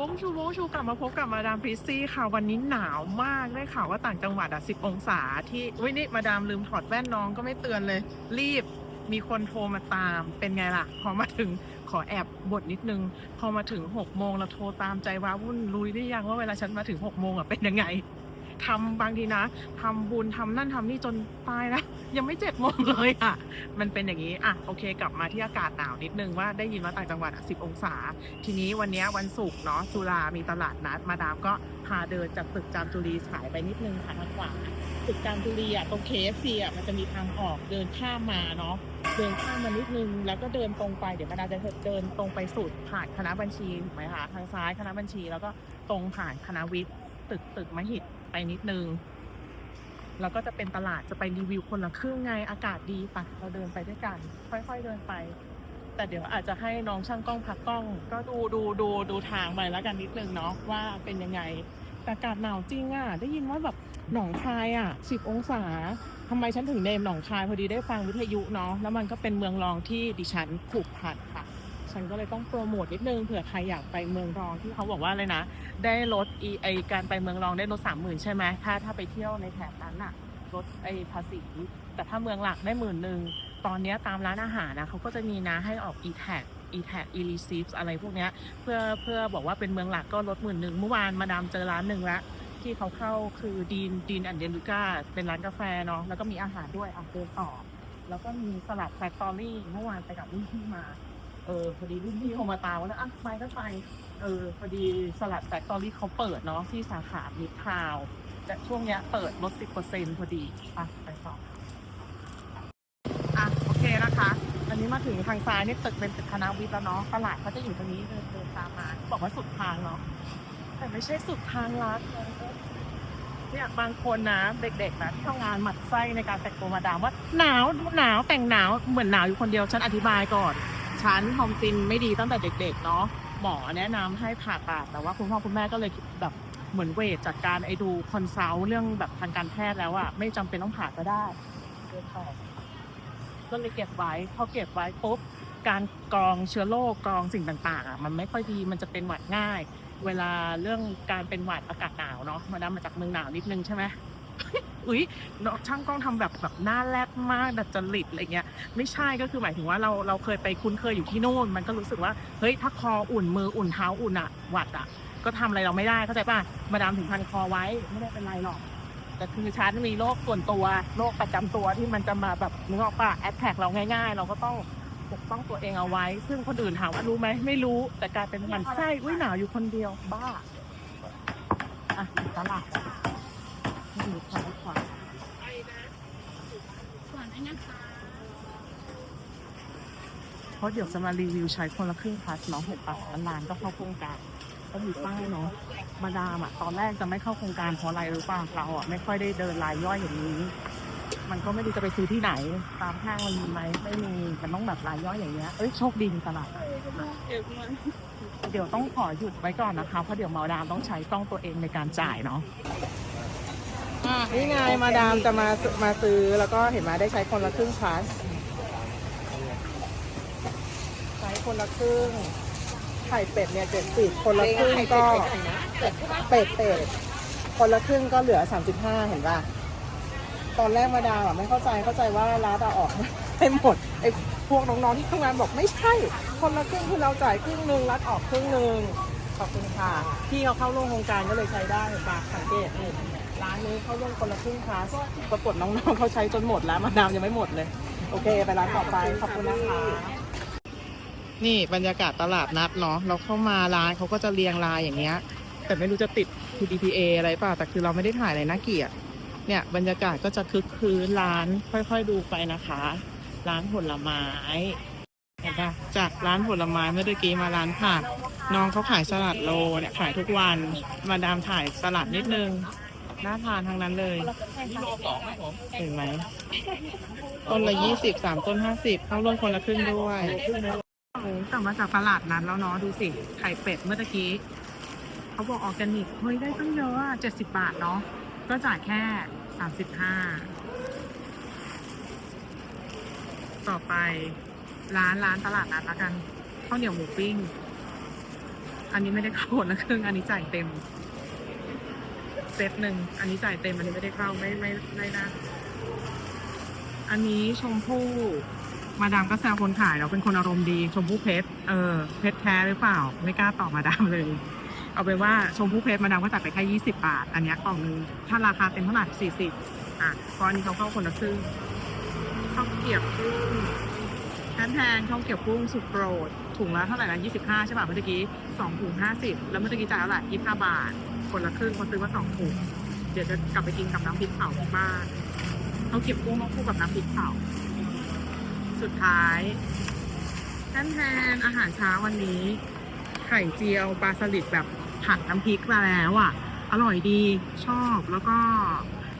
วงชูวงชูกลับมาพบกับมาดามพริซซี่ค่ะ วันนี้หนาวมากได้ข่าวว่าต่างจังหวัดอะ10องศาที่อุ้ยนี่มาดามลืมถอดแว่นน้องก็ไม่เตือนเลย รีบมีคนโทรมาตามเป็นไงล่ะ พอมาถึงขอแอบบทนิดนึง พอมาถึง6โมงเราโทรตามใจว้าวุ่นลุยได้ยังว่าเวลาฉันมาถึง6โมงอะเป็นยังไงทำบางทีนะทำบุญทำนั่นทำนี่จนตายแล้ว ยังไม่เจ็ดโมงเลยอะ มันเป็นอย่างนี้อะโอเค กลับมาที่อากาศหนาวนิดนึงว่าได้ยินว่าต่างจังหวัดอะ10องศา ทีนี้วันนี้วันศุกร์เนาะจุฬามีตลาดนัดมาดามก็พาเดินจากตึกจามจุรีสายไปนิดนึงค่ะทางขวาตึกจามจุรีอะตรงเคฟซีอะมันจะมีทางออกเดินข้ามมาเนาะเดินข้ามมานิดนึงแล้วก็เดินตรงไปเดี๋ยวมาดามจะเดินตรงไปสุดผ่านคณะบัญชีถูกไหมคะทางซ้ายคณะบัญชีแล้วก็ตรงผ่านคณะวิทย์ตึกตึกมหิดไปนิดนึง แล้วก็จะเป็นตลาดจะไปรีวิวคนละครึ่งไงอากาศดีปะเราเดินไปด้วยกัน ค่อยๆเดินไป แต่เดี๋ยวอาจจะให้น้องช่างกล้องพักกล้อง ก็ดูดูดูดูทางไปแล้วกันนิดนึงเนาะว่าเป็นยังไงอากาศหนาวจริงอะได้ยินว่าแบบหนองคายอะสิบองศาทำไมฉันถึงเนมหนองคายพอดีได้ฟังวิทยุเนาะแล้วมันก็เป็นเมืองรองที่ดิฉันผูกพัน ฉันก็เลยต้องโปรโมทนิดนึงเผื่อใครอยากไปเมืองรองที่เขาบอกว่าเลยนะ ได้ลดไอการไปเมืองรองได้ลดสามหมื่นใช่ไหมถ้าถ้าไปเที่ยวในแถบนั้นอะลดไอภาษี แต่ถ้าเมืองหลักได้หมื่นหนึ่งตอนนี้ตามร้านอาหารนะเขาก็จะมีนะให้ออก e tag e tag e receipt อะไรพวกนี้เพื่อเพื่อบอกว่าเป็นเมืองหลักก็ลดหมื่นหนึ่งเมื่อวานมาดามเจอร้านหนึ่งละที่เขาเข้าคือดีนดีนแอนเดลูก้าเป็นร้านกาแฟเนาะแล้วก็มีอาหารด้วยอะเดินต่อ แล้วก็มีสลัดแฟคตอรี่เมื่อวานไปกับรุ่นพี่มา ออพอดีรุ่นพี่โทรมาตามว่าแล้วอะไปก็ไปเออพอดีสลัดแฟคตอรี่เขาเปิดเนาะที่สาขามิทาวแต่ช่วงเนี้ยเปิดลด10%พอดีอะไปต่ออะโอเคนะคะ อันนี้มาถึงทางซ้ายนี่ตึกเป็นตึกคณะวิทย์แล้วเนาะตลาดเขาจะอยู่ตรงนี้เดินเดินตามมาบอกว่าสุดทางเนาะแต่ไม่ใช่สุดทางลัดเนี่ยบางคนนะเด็กๆนะที่ทำงานหมัดไส้ในการแต่งตัวมาดามว่าหนาวหนาวแต่งหนาวเหมือนหนาวอยู่คนเดียวฉันอธิบายก่อน ฉันทอมซินไม่ดีตั้งแต่เด็ก ๆ เนาะหมอแนะนำให้ผ่าตัดแต่ว่าคุณพ่อคุณแม่ก็เลยแบบเหมือนเวทจากการไอ้ดูคอนซัลท์เรื่องแบบทางการแพทย์แล้วอะไม่จำเป็นต้องผ่าก็ได้เดินต่อก็เลยเก็บไว้พอเก็บไว้ปุ๊บการกรองเชื้อโรคกรองสิ่งต่างๆอะมันไม่ค่อยดีมันจะเป็นหวัดง่าย เวลาเรื่องการเป็นหวัดอากาศหนาวเนาะมาดามมาจากเมืองหนาวนิดนึงใช่ไหม อุ๊ยน้องช่างกล้องทำแบบแบบหน้าแรดมากดัดจริตอะไรเงี้ยไม่ใช่ก็คือหมายถึงว่าเราเราเคยไปคุ้นเคยอยู่ที่โน่น มันก็รู้สึกว่าเฮ้ยถ้าคออุ่นมืออุ่นเท้าอุ่นอะหวัดอะก็ทำอะไรเราไม่ได้เข้าใจป่ะมาดามถึงพันคอไว้ไม่ได้เป็นไรหรอกแต่คือฉันมีโรคส่วนตัวโรคประจำตัวที่มันจะมาแบบนึกออกป่ะแอดแท็กเราง่ายๆ เราก็ต้องปกป้องตัวเองเอาไว้ ซึ่งคนอื่นถามว่ารู้ไหมไม่รู้แต่กลายเป็นหมันไส้อุ้ยหนาวอยู่คนเดียวบ้าอะตลาด ราะเดี๋ยวจะมารีวิวใช้คนละครึ่งพลัสเนาะเห็นปะร้านก็เข้าโครงการก็มีป้ายเนาะมาดามอะตอนแรกจะไม่เข้าโครงการเพราะอะไรรู้ป่ะเราอะไม่ค่อยได้เดินรายย่อยอย่างนี้ มันก็ไม่รู้จะไปซื้อที่ไหน ตามห้างมันมีไหมไม่มีมันต้องแบบรายย่อยอย่างเงี้ยเอ้ยโชคดีมีตลาดเดี๋ยวมันเดี๋ยวต้องขอหยุดไว้ก่อนนะคะเพราะเดี๋ยวมาดามต้องใช้กล้องตัวเองในการจ่ายเนาะนี่ไงมาดามจะมามาซื้อแล้วก็เห็นมาได้ใช้คนละครึ่งพลัสใช้ คนละครึ่ง ไข่เป็ดเนี่ยเจ็ดสิบคนละครึ่งก็เป็ดเป็ดคนละครึ่งก็เหลือสามสิบห้าเห็นป่ะ ตอนแรกมาดามอะไม่เข้าใจเข้าใจว่าร้านอะออกให้หมดไอ้พวกน้องๆที่ทำงานบอกไม่ใช่ คนละครึ่งคือเราจ่ายครึ่งหนึ่งรัดออกครึ่งหนึ่งขอบคุณค่ะพี่เขาเข้าร่วมโครงการก็เลยใช้ได้เห็นปะสังเกตนี่ร้านนี้เข้าร่วมคนละครึ่งคลาสปรากฏน้องๆเขาใช้จนหมดแล้วมาดามยังไม่หมดเลย โอเค ไปร้านต่อไปขอบคุณนะคะ นี่บรรยากาศตลาดนัดเนาะเราเข้ามาร้านเขาก็จะเรียงรายอย่างเงี้ย แต่ไม่รู้จะติด PDPA อะไรเปล่าแต่คือเราไม่ได้ถ่ายอะไรน่าเกลียดเนี่ยบรรยากาศก็จะคึกคืนร้านค่อยๆดูไปนะคะ ร้านผลไม้เห็นปะจากร้านผลไม้เมื่อกี้มาร้านผักน้องเขาขายสลัดโลเนี่ยขายทุกวันมาดามถ่ายสลัดนิดนึงน่าทานทั้งนั้นเลยเห็นไหมต้นละยี่สิบสามต้นห้าสิบเข้าร่วมคนละครึ่งด้วย กลับมาจากตลาดนั้นแล้วเนาะดูสิ ไข่เป็ดเมื่อตะกี้ เขาบอกออร์แกนิก เฮ้ย ได้ตั้งเยอะอะเจ็ดสิบบาทเนาะ ก็จ่ายแค่สามสิบห้า ต่อไปร้านร้านตลาดนัดละกันข้าวเหนียวหมูปิ้ง อันนี้ไม่ได้เข้าคนละครึ่ง อันนี้จ่ายเต็ม เซตหนึ่ง อันนี้จ่ายเต็ม อันนี้ไม่ได้เข้าไม่ไม่ไม่ได้อันนี้ชมพู่ มาดามก็แซวคนขายเราเป็นคนอารมณ์ดี ชมพู่เพชรเออเพชรแท้หรือเปล่า ไม่กล้าตอบมาดามเลย เอาไปนว่าชมพู่เพชรมาดามก็จ่ายไปแค่ยี่สิบาท อันนี้กล่องนึงถ้าราคาเต็มเท่าไหร่สี่สิบอะเพราะอันนี้เขาเข้าคนละครึ่งข้าวเกรียบกุ้งแทนแทนข้าวเกรียบกุ้งสุดโปรดถุงละเท่าไหร่นะยี่สิบห้าใช่ป่ะเมื่อกี้สองถุงห้าสิบแล้วเมื่อกี้จ่ายเท่าไหร่ยี่สิบห้าบาท คนละครึ่งคนซื้อมาสองถุงเดี๋ยวจะกลับไปกินกับน้ำพริกเผาที่บ้านข้าเกรียบกุ้งต้องคู่กับน้ำพริกเผา สุดท้ายแทนแทนอาหารเช้าวันนี้ ไข่เจียวปลาสลิดแบบผัดน้ำพริกมาแล้วอะ อร่อยดีชอบแล้วก็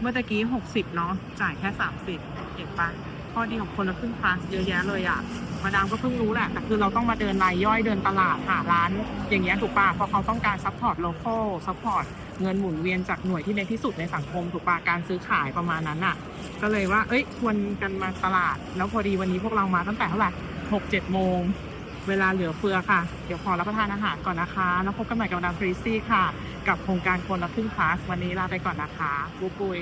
เมื่อตะกี้หกสิบเนาะจ่ายแค่สามสิบเห็นปะข้อดีของคนละครึ่งคลาสเยอะแยะเลยอะ มาดามก็เพิ่งรู้แหละแต่คือเราต้องมาเดินรายย่อยเดินตลาดหาร้าน อย่างเงี้ยถูกปะเพราะเขาต้องการซัพพอร์ตโลคอลซัพพอร์ตเงินหมุนเวียนจากหน่วยที่เล็กที่สุดในสังคมถูกปะการซื้อขายประมาณนั้นอะ ก็เลยว่า เอ้ยควรกันมาตลาด แล้วพอดีวันนี้พวกเรามาตั้งแต่เท่าไหร่หกเจ็ดโมงเวลาเหลือเฟือค่ะ เดี๋ยวขอรับประทานอาหารก่อนนะคะ แล้วพบกันใหม่กับดามฟรีซี่ค่ะ กับโครงการคนละครึ่งคลาสวันนี้ลาไปก่อนนะคะบูปุย